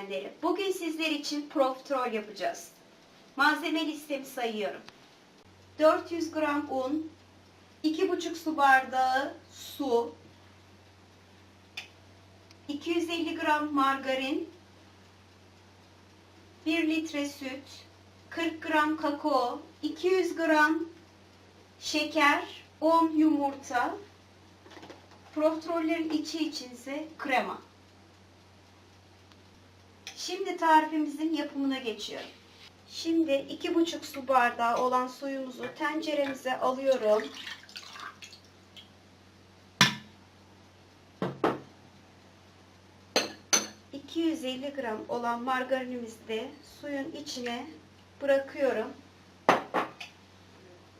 izleyenleri. Bugün sizler için profiterol yapacağız. Malzeme listemi sayıyorum. 400 gram un, 2,5 su bardağı su, 250 gram margarin, 1 litre süt, 40 gram kakao, 200 gram şeker, 10 yumurta, profiterollerin içi için ise krema. Şimdi tarifimizin yapımına geçiyorum. Şimdi 2,5 su bardağı olan suyumuzu tenceremize alıyorum. ...250 gram olan margarinimizi de suyun içine bırakıyorum.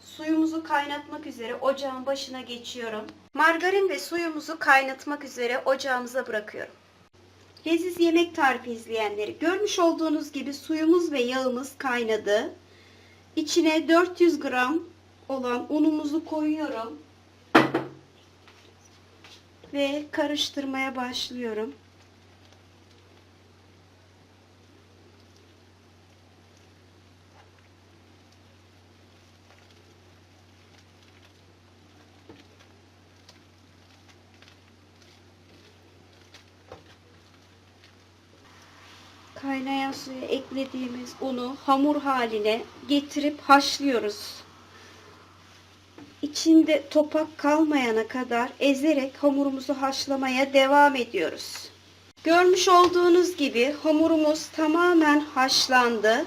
Suyumuzu kaynatmak üzere ocağın başına geçiyorum. Margarin ve suyumuzu kaynatmak üzere ocağımıza bırakıyorum. Leziz yemek tarifi izleyenleri görmüş olduğunuz gibi suyumuz ve yağımız kaynadı. İçine 400 gram olan unumuzu koyuyorum. Ve karıştırmaya başlıyorum. Kaynayan suya eklediğimiz unu hamur haline getirip haşlıyoruz. İçinde topak kalmayana kadar ezerek hamurumuzu haşlamaya devam ediyoruz. Görmüş olduğunuz gibi hamurumuz tamamen haşlandı.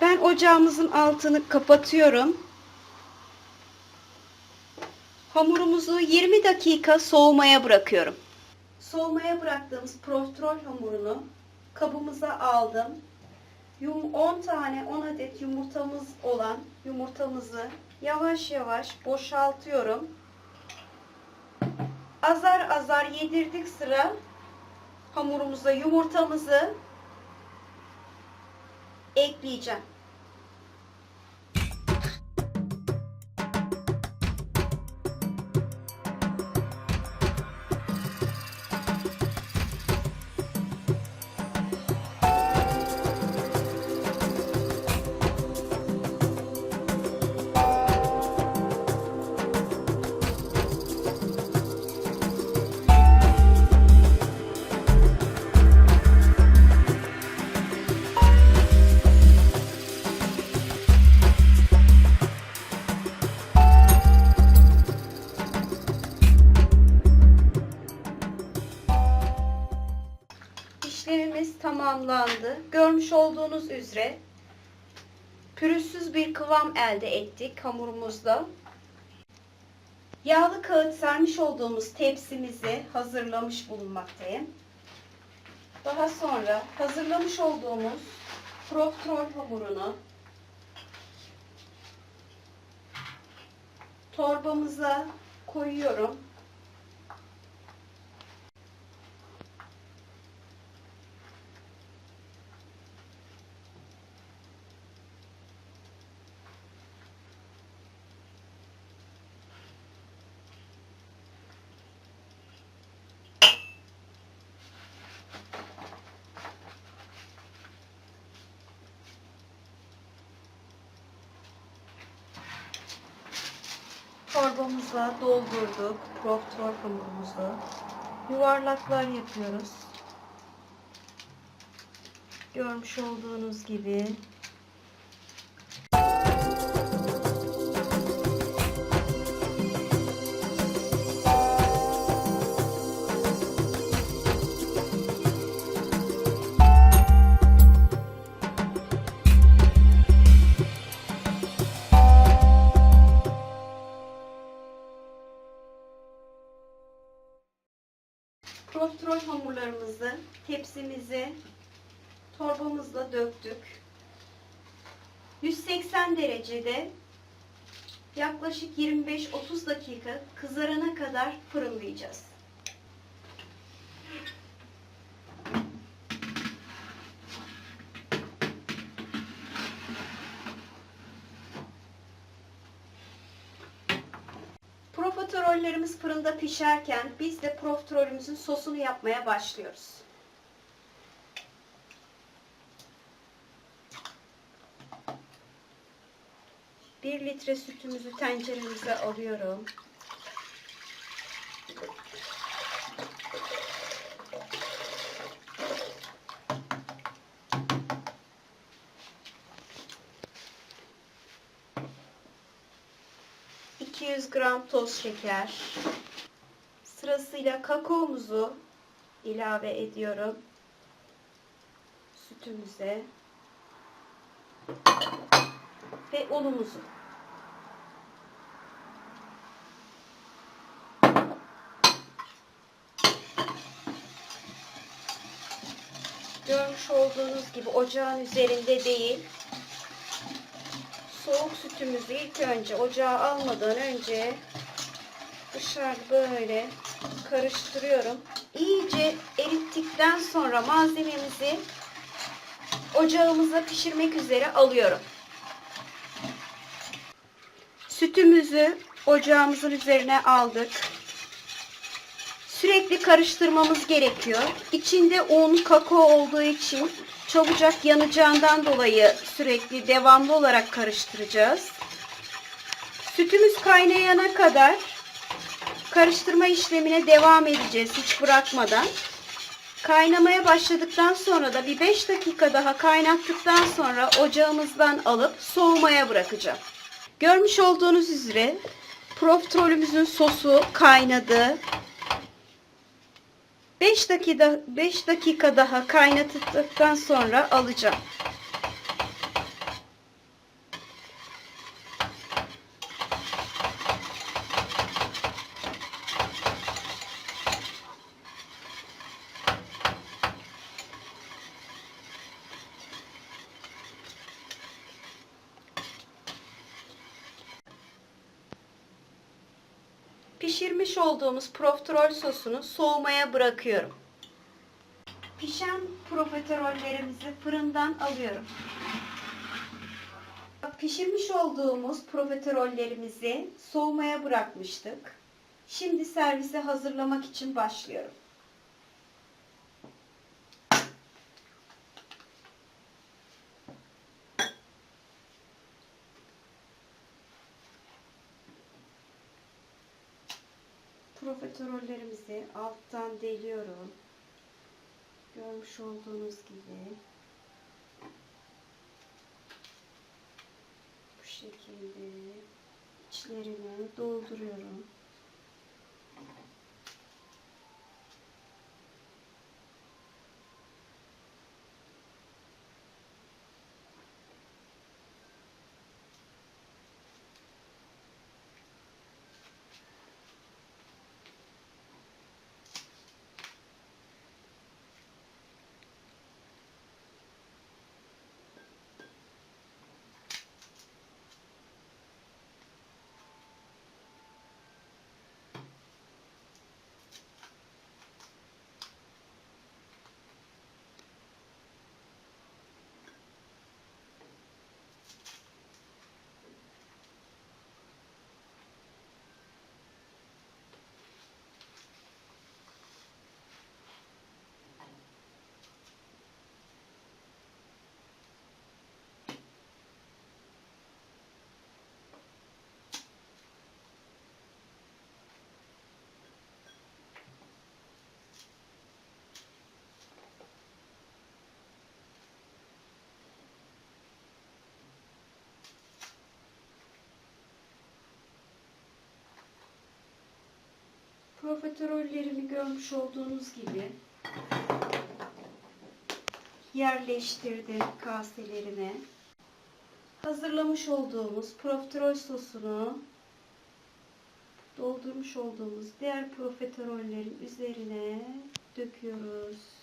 Ben ocağımızın altını kapatıyorum. Hamurumuzu 20 dakika soğumaya bırakıyorum. Soğumaya bıraktığımız profiterol hamurunu kabımıza aldım. Yum 10 tane 10 adet yumurtamız olan yumurtamızı yavaş yavaş boşaltıyorum. Azar azar yedirdik sıra hamurumuza yumurtamızı ekleyeceğim. İşlemimiz tamamlandı. Görmüş olduğunuz üzere pürüzsüz bir kıvam elde ettik hamurumuzda. Yağlı kağıt sermiş olduğumuz tepsimizi hazırlamış bulunmaktayım. Daha sonra hazırlamış olduğumuz profiterol hamurunu torbamıza koyuyorum. Torbamızla doldurduk profiterol hamurumuzu. Yuvarlaklar yapıyoruz. Görmüş olduğunuz gibi. Profiterol hamurlarımızı tepsimize torbamızla döktük. 180 derecede yaklaşık 25-30 dakika kızarana kadar fırınlayacağız. profiterollerimiz fırında pişerken biz de profiterolümüzün sosunu yapmaya başlıyoruz. Bir litre sütümüzü tenceremize alıyorum. ...200 gram toz şeker... ...sırasıyla kakaomuzu... ...ilave ediyorum... ...sütümüze... ...ve unumuzu... Görmüş olduğunuz gibi ocağın üzerinde değil. Soğuk sütümüzü ilk önce ocağa almadan önce dışarı böyle karıştırıyorum. İyice erittikten sonra malzememizi ocağımıza pişirmek üzere alıyorum. Sütümüzü ocağımızın üzerine aldık. Sürekli karıştırmamız gerekiyor. İçinde un, kakao olduğu için çabucak yanacağından dolayı sürekli devamlı olarak karıştıracağız. Sütümüz kaynayana kadar karıştırma işlemine devam edeceğiz hiç bırakmadan. Kaynamaya başladıktan sonra da bir 5 dakika daha kaynattıktan sonra ocağımızdan alıp soğumaya bırakacağım. Görmüş olduğunuz üzere profiterolümüzün sosu kaynadı. 5 dakika 5 dakika daha kaynattıktan sonra alacağım. Pişirmiş olduğumuz profiterol sosunu soğumaya bırakıyorum. Pişen profiterollerimizi fırından alıyorum. Pişirmiş olduğumuz profiterollerimizi soğumaya bırakmıştık. Şimdi servise hazırlamak için başlıyorum. Profiterollerimizi alttan deliyorum. Görmüş olduğunuz gibi bu şekilde içlerini dolduruyorum. Profiterollerimi görmüş olduğunuz gibi yerleştirdim kaselerime. Hazırlamış olduğumuz profiterol sosunu doldurmuş olduğumuz diğer profiterollerin üzerine döküyoruz.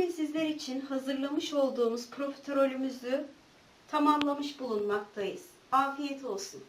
Bugün sizler için hazırlamış olduğumuz profiterolümüzü tamamlamış bulunmaktayız. Afiyet olsun.